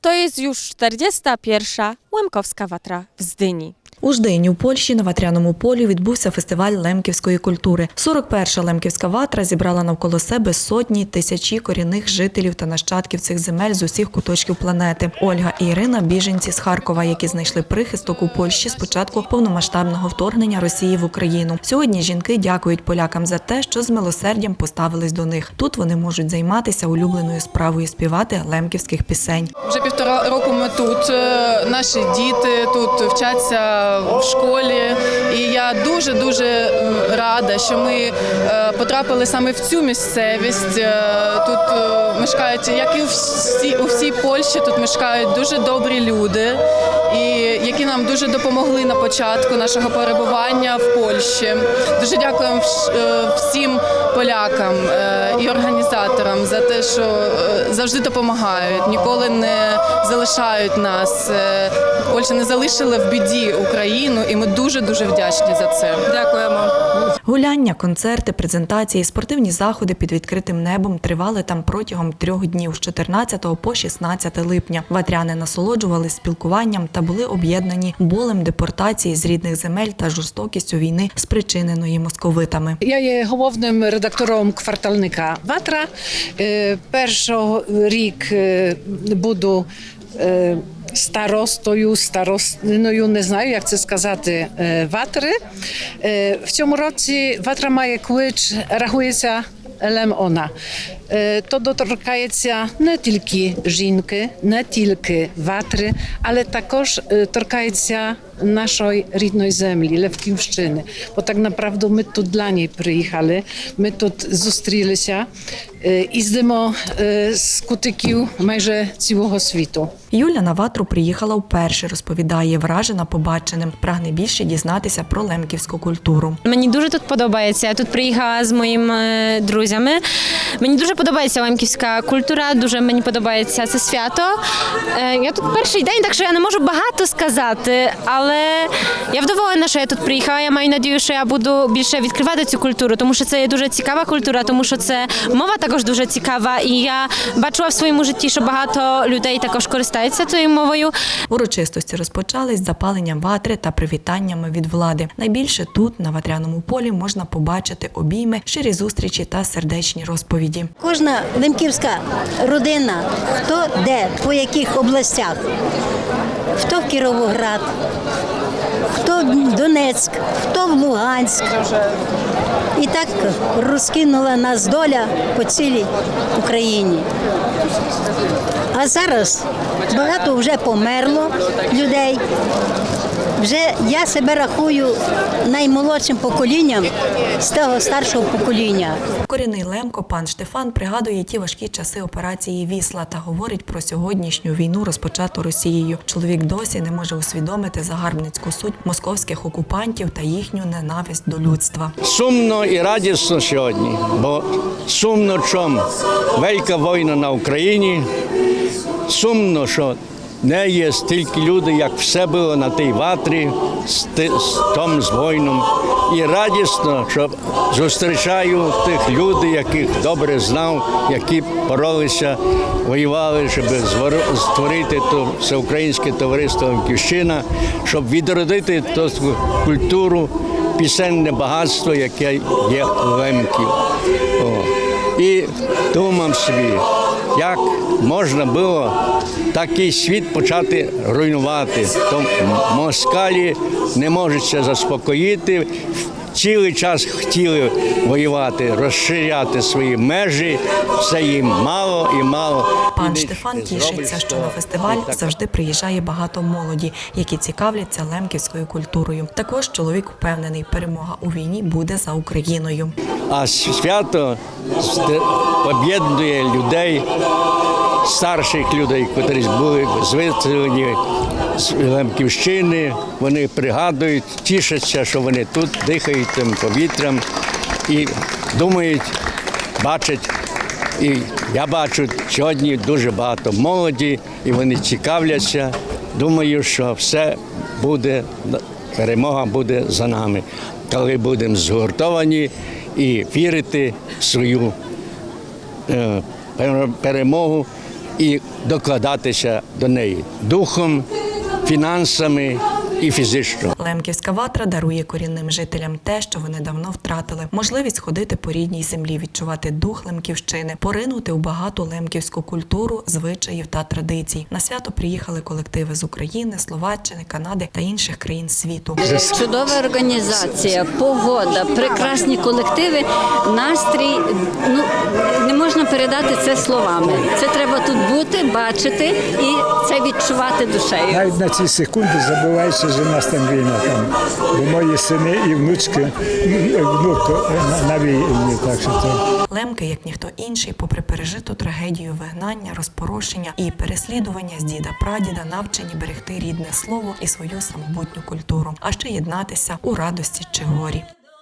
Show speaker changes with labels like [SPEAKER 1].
[SPEAKER 1] To jest już 41. Łemkowska Watra w Zdyni.
[SPEAKER 2] У Ждині у Польщі на Ватряному полі відбувся фестиваль лемківської культури. 41-ша лемківська ватра зібрала навколо себе сотні тисячі корінних жителів та нащадків цих земель з усіх куточків планети. Ольга і Ірина біженці з Харкова, які знайшли прихисток у Польщі з початку повномасштабного вторгнення Росії в Україну. Сьогодні жінки дякують полякам за те, що з милосердям поставились до них. Тут вони можуть займатися улюбленою справою співати лемківських пісень.
[SPEAKER 3] Вже півтора року ми тут. е, Наші діти тут вчаться в школі, і я дуже дуже рада, що ми е, потрапили саме в цю місцевість. Е, Тут е, мешкають, як і у всій у всій Польщі, тут мешкають дуже добрі люди, і які нам дуже допомогли на початку нашого перебування в Польщі. Дуже дякуємо е, всім полякам е, і організаторам за те, що е, завжди допомагають, ніколи не залишають нас. Польща не залишила в біді Україну, і ми дуже дуже вдячні за це. Дякуємо.
[SPEAKER 2] Гуляння, концерти, презентації, спортивні заходи під відкритим небом тривали там протягом трьох днів з 14 по 16 липня. Ватряни насолоджувалися спілкуванням та були об'єднані болем депортації з рідних земель та жорстокістю війни, спричиненої московитами.
[SPEAKER 4] Я є головним редактором квартальника Ватра. Е, Першого рік е, буду е, старостою, старостиною, не знаю, як це сказати, ватри. В цьому році ватра має клич, рахується Лемона. То доторкається не тільки жінки, не тільки ватри, але також торкається нашої рідної землі, Левківщини. Бо так naprawdę ми тут для niej приїхали, ми тут зустрілися і здимо е, з кутиків майже цілого світу.
[SPEAKER 2] Юля на ватру приїхала вперше, розповідає, вражена побаченим, прагне більше дізнатися про лемківську культуру.
[SPEAKER 5] Мені дуже тут подобається. Я тут приїхала з моїми друзями. Мені дуже подобається лемківська культура, дуже мені подобається це свято. Е, Я тут перший день, так що я не можу багато сказати, але я вдоволена, що я тут приїхала. Я маю надію, що я буду більше відкривати цю культуру, тому що це є дуже цікава культура, тому що це мова також дуже цікава. І я бачила в своєму житті, що багато людей також користаються цією мовою.
[SPEAKER 2] Урочистості розпочались з запаленням ватри та привітаннями від влади. Найбільше тут, на ватряному полі, можна побачити обійми, щирі зустрічі та сердечні розповіді.
[SPEAKER 6] Кожна лемківська родина, хто де, по яких областях, хто в Кіровоград, хто в Донецьк, хто в Луганськ. І так розкинула нас доля по цілій Україні. А зараз багато вже померло людей. Вже я себе рахую наймолодшим поколінням з того старшого покоління.
[SPEAKER 2] Корінний Лемко пан Штефан пригадує ті важкі часи операції Вісла та говорить про сьогоднішню війну, розпочату Росією. Чоловік досі не може усвідомити загарбницьку суть московських окупантів та їхню ненависть до людства.
[SPEAKER 7] Сумно і радісно сьогодні, бо сумно, що велика війна на Україні, сумно, що не є стільки людей, як все було на тій ватрі з, том з воїном. І радісно, що зустрічаю тих людей, яких добре знав, які боролися, воювали, щоб створити то всеукраїнське товариство Лемківщина, щоб відродити ту культуру, пісенне багатство, яке є у лемків. І думав собі, як можна було такий світ почати руйнувати. То москалі не можуть це заспокоїти. Цілий час хотіли воювати, розширяти свої межі, все їм мало і мало.
[SPEAKER 2] Пан Штефан тішиться, що на фестиваль завжди приїжджає багато молоді, які цікавляться лемківською культурою. Також чоловік впевнений, перемога у війні буде за Україною.
[SPEAKER 7] А свято об'єднує людей, старших людей, котрі були звиселені з Лемківщини. Вони пригадують, тішаться, що вони тут дихають тим повітрям і думають, бачать. І я бачу сьогодні дуже багато молоді, і вони цікавляться. Думаю, що все буде, перемога буде за нами, коли будемо згуртовані і вірити в свою е, перемогу і докладатися до неї духом, фінансами і фізично.
[SPEAKER 2] Лемківська ватра дарує корінним жителям те, що вони давно втратили: можливість ходити по рідній землі, відчувати дух Лемківщини, поринути у багату лемківську культуру, звичаїв та традицій. На свято приїхали колективи з України, Словаччини, Канади та інших країн світу.
[SPEAKER 8] Чудова організація, погода, прекрасні колективи, настрій. Ну не можна передати це словами. Це треба тут бути, бачити і це відчувати душею.
[SPEAKER 9] Навіть на ці секунди забувається, що в нас там війна. Там. Бо мої сини і внучки, ну, внук на. Так що це.
[SPEAKER 2] Лемки, як ніхто інший, попри пережиту трагедію вигнання, розпорошення і переслідування з діда прадіда, навчені берегти рідне слово і свою самобутню культуру, а ще єднатися у радості чи горі.